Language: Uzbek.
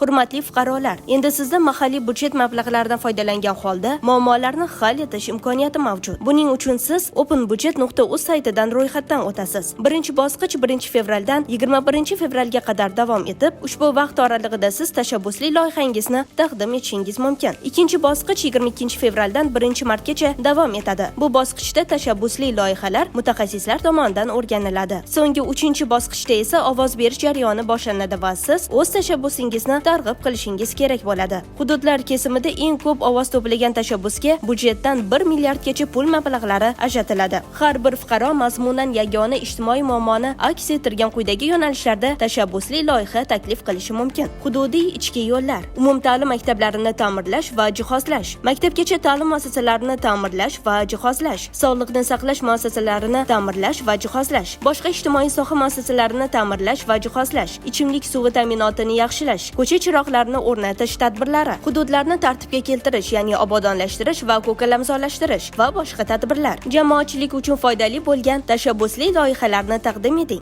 hurmatli fuqarolar endi sizda mahalliy byudjet mablag'laridan foydalangan holda muammolarni hal etish imkoniyati mavjud. Buning uchun siz openbudget.uz saytidan ro'yxatdan o'tasiz. Birinchi bosqich 1 fevraldan 21 fevralga qadar davom etib ushbu vaqt oralig'ida siz tashabbusli loyihangizni taqdim etishingiz mumkin. Ikkinchi bosqich 22 fevraldan 1 martgacha davom etadi. Bu bosqichda tashabbusli loyihalar mutaxassislar tomonidan o'rganiladi. So'nggi uchinchi bosqichda esa ovoz berish jarayoni boshlanadi va siz o'z tashabbusingizni targ'ib qilishingiz kerak bo'ladi. Hududlar kesimida eng ko'p ovoz to'plagan tashabbusga byudjetdan 1 milliardgacha pul mablag'lari ajratiladi. Har bir fuqaro mazmunan yagona ijtimoiy muammoni aks ettirgan quyidagi yo'nalishlarda tashabbusli loyiha taklif qilishi mumkin. Hududiy ichki yo'llar umumta'lim maktablarini ta'mirlash va jihozlash maktabgacha ta'lim muassasalarini ta'mirlash va jihozlash sog'liqni saqlash muassasalarini ta'mirlash va jihozlash boshqa ijtimoiy soha muassasalarini ta'mirlash va jihozlash ichimlik suvi ta'minotini yaxshilash ko'cha chiroqlarni o'rnatish tadbirlari hududlarni tartibga keltirish ya'ni obodonlashtirish va ko'kalamzorlashtirish va boshqa tadbirlar. Jamoatchilik uchun foydali bo'lgan tashabbusli loyihalarni taqdim eting.